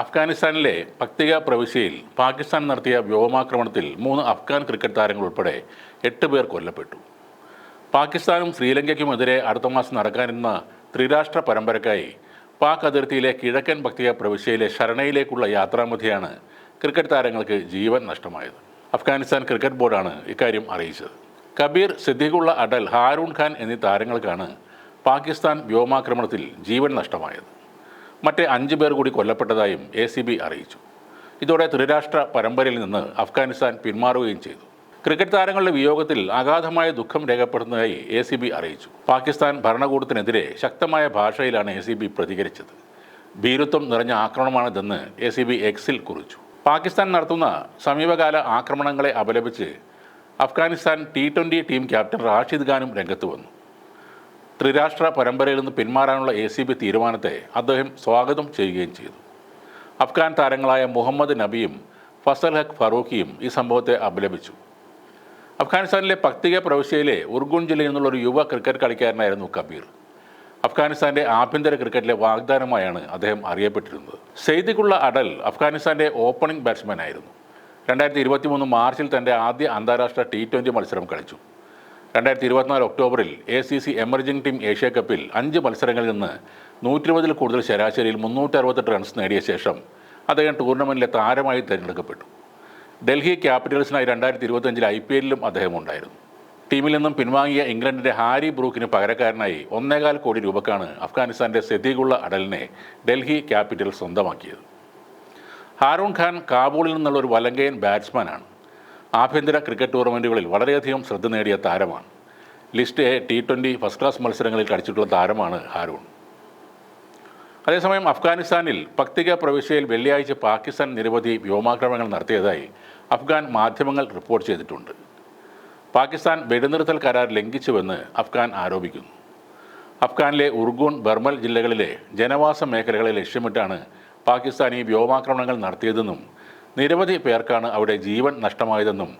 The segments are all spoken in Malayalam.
അഫ്ഗാനിസ്ഥാനിലെ പക്തിക പ്രവിശ്യയിൽ പാകിസ്ഥാൻ നടത്തിയ വ്യോമാക്രമണത്തിൽ മൂന്ന് അഫ്ഗാൻ ക്രിക്കറ്റ് താരങ്ങൾ ഉൾപ്പെടെ എട്ട് പേർ കൊല്ലപ്പെട്ടു. പാകിസ്ഥാനും ശ്രീലങ്കയ്ക്കുമെതിരെ അടുത്ത മാസം നടക്കാനിരുന്ന ത്രിരാഷ്ട്ര പരമ്പരക്കായി പാക് അതിർത്തിയിലെ കിഴക്കൻ പക്തിക പ്രവിശ്യയിലെ ശരണയിലേക്കുള്ള യാത്രാമധ്യയാണ് ക്രിക്കറ്റ് താരങ്ങൾക്ക് ജീവൻ നഷ്ടമായത്. അഫ്ഗാനിസ്ഥാൻ ക്രിക്കറ്റ് ബോർഡാണ് ഇക്കാര്യം അറിയിച്ചത്. കബീർ സിദ്ദിഖുള്ള അടൽ ഹാരൂൺ ഖാൻ എന്നീ താരങ്ങൾക്കാണ് പാകിസ്ഥാൻ വ്യോമാക്രമണത്തിൽ ജീവൻ നഷ്ടമായത്. മറ്റേ അഞ്ച് പേർ കൂടി കൊല്ലപ്പെട്ടതായും എ സി ബി അറിയിച്ചു. ഇതോടെ ത്രിരാഷ്ട്ര പരമ്പരയിൽ നിന്ന് അഫ്ഗാനിസ്ഥാൻ പിന്മാറുകയും ചെയ്തു. ക്രിക്കറ്റ് താരങ്ങളുടെ വിയോഗത്തിൽ അഗാധമായ ദുഃഖം രേഖപ്പെടുത്തുന്നതായി എ സി ബി അറിയിച്ചു. പാകിസ്ഥാൻ ഭരണകൂടത്തിനെതിരെ ശക്തമായ ഭാഷയിലാണ് എ സി ബി പ്രതികരിച്ചത്. ഭീരുത്വം നിറഞ്ഞ ആക്രമണമാണിതെന്ന് എ സി ബി എക്സിൽ കുറിച്ചു. പാകിസ്ഥാൻ നടത്തുന്ന സമീപകാല ആക്രമണങ്ങളെ അപലപിച്ച് Afghanistan T twenty team captain Rashid ഖാനും രംഗത്ത് വന്നു. ത്രിരാഷ്ട്ര പരമ്പരയിൽ നിന്ന് പിന്മാറാനുള്ള എ സി ബി തീരുമാനത്തെ അദ്ദേഹം സ്വാഗതം ചെയ്യുകയും ചെയ്തു. അഫ്ഗാൻ താരങ്ങളായ മുഹമ്മദ് നബിയും ഫസൽ ഹക്ക് ഫറൂഖിയും ഈ സംഭവത്തെ അപലപിച്ചു. അഫ്ഗാനിസ്ഥാനിലെ പക്തിക പ്രവിശ്യയിലെ ഉർഗുൺ ജില്ലയിൽ നിന്നുള്ള ഒരു യുവ ക്രിക്കറ്റ് കളിക്കാരനായിരുന്നു കബീർ. അഫ്ഗാനിസ്ഥാന്റെ ആഭ്യന്തര ക്രിക്കറ്റിലെ വാഗ്ദാനമായാണ് അദ്ദേഹം അറിയപ്പെട്ടിരുന്നത്. സെയ്ദിക്കുള്ള അടൽ അഫ്ഗാനിസ്ഥാന്റെ ഓപ്പണിംഗ് ബാറ്റ്സ്മാനായിരുന്നു രണ്ടായിരത്തി ഇരുപത്തി മാർച്ചിൽ തന്റെ ആദ്യ അന്താരാഷ്ട്ര ടി ട്വന്റി മത്സരം കളിച്ചു. രണ്ടായിരത്തി ഇരുപത്തിനാല് ഒക്ടോബറിൽ A C C emerging team Asia കപ്പിൽ അഞ്ച് മത്സരങ്ങളിൽ നിന്ന് നൂറ്റിരുപതിൽ കൂടുതൽ ശരാശരിയിൽ മുന്നൂറ്റി അറുപത്തെട്ട് റൺസ് നേടിയ ശേഷം അദ്ദേഹം ടൂർണമെന്റിലെ താരമായി തിരഞ്ഞെടുക്കപ്പെട്ടു. ഡൽഹി ക്യാപിറ്റൽസിനായി രണ്ടായിരത്തി ഇരുപത്തഞ്ചിൽ ഐ പി എല്ലിലും അദ്ദേഹം ഉണ്ടായിരുന്നു. ടീമിൽ നിന്നും പിൻവാങ്ങിയ ഇംഗ്ലണ്ടിന്റെ ഹാരി ബ്രൂക്കിന് പകരക്കാരനായി ഒന്നേകാൽ കോടി രൂപക്കാണ് അഫ്ഗാനിസ്ഥാന്റെ സെദീഖുള്ള അടലിനെ ഡൽഹി ക്യാപിറ്റൽ സ്വന്തമാക്കിയത്. ഹാറൂൺ ഖാൻ കാബൂളിൽ നിന്നുള്ള ഒരു വലങ്കയൻ ബാറ്റ്സ്മാനാണ്. ആഭ്യന്തര ക്രിക്കറ്റ് ടൂർണമെന്റുകളിൽ വളരെയധികം ശ്രദ്ധ നേടിയ താരമാണ്. List A T twenty first class മത്സരങ്ങളിൽ കളിച്ചിട്ടുള്ള താരമാണ് ഹാരൂൺ. അതേസമയം അഫ്ഗാനിസ്ഥാനിൽ പക്തിക പ്രവിശ്യയിൽ വെള്ളിയാഴ്ച പാകിസ്ഥാൻ നിരവധി വ്യോമാക്രമണങ്ങൾ നടത്തിയതായി അഫ്ഗാൻ മാധ്യമങ്ങൾ റിപ്പോർട്ട് ചെയ്തിട്ടുണ്ട്. പാകിസ്ഥാൻ വെടിനിർത്തൽ കരാർ ലംഘിച്ചുവെന്ന് അഫ്ഗാൻ ആരോപിക്കുന്നു. അഫ്ഗാനിലെ ഉർഗൂൺ ബർമൽ ജില്ലകളിലെ ജനവാസ മേഖലകളെ ലക്ഷ്യമിട്ടാണ് പാകിസ്ഥാൻ ഈ വ്യോമാക്രമണങ്ങൾ നടത്തിയതെന്നും നിരവധി പേർക്കാണ് അവിടെ ജീവൻ നഷ്ടമായതെന്നും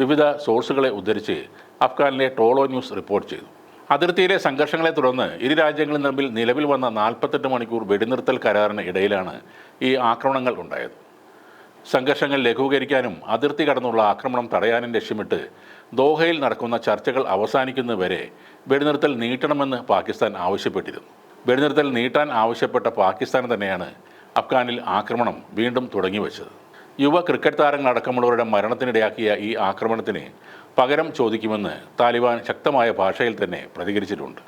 വിവിധ സോഴ്സുകളെ ഉദ്ധരിച്ച് അഫ്ഗാനിലെ ടോളോ ന്യൂസ് റിപ്പോർട്ട് ചെയ്തു. അതിർത്തിയിലെ സംഘർഷങ്ങളെ തുടർന്ന് ഇരു രാജ്യങ്ങളും തമ്മിൽ നിലവിൽ വന്ന നാൽപ്പത്തെട്ട് മണിക്കൂർ വെടിനിർത്തൽ കരാറിന് ഇടയിലാണ് ഈ ആക്രമണങ്ങൾ ഉണ്ടായത്. സംഘർഷങ്ങൾ ലഘൂകരിക്കാനും അതിർത്തി കടന്നുള്ള ആക്രമണം തടയാനും ലക്ഷ്യമിട്ട് ദോഹയിൽ നടക്കുന്ന ചർച്ചകൾ അവസാനിക്കുന്നതുവരെ വെടിനിർത്തൽ നീട്ടണമെന്ന് പാകിസ്ഥാൻ ആവശ്യപ്പെട്ടിരുന്നു. വെടിനിർത്തൽ നീട്ടാൻ ആവശ്യപ്പെട്ട പാകിസ്ഥാൻ തന്നെയാണ് അഫ്ഗാനിൽ ആക്രമണം വീണ്ടും തുടങ്ങിവെച്ചത്. യുവ ക്രിക്കറ്റ് താരങ്ങളടക്കമുള്ളവരുടെ മരണത്തിനിടയാക്കിയ ഈ ആക്രമണത്തിന് പകരം ചോദിക്കുമെന്ന് താലിബാൻ ശക്തമായ ഭാഷയിൽ തന്നെ പ്രതികരിച്ചിട്ടുണ്ട്.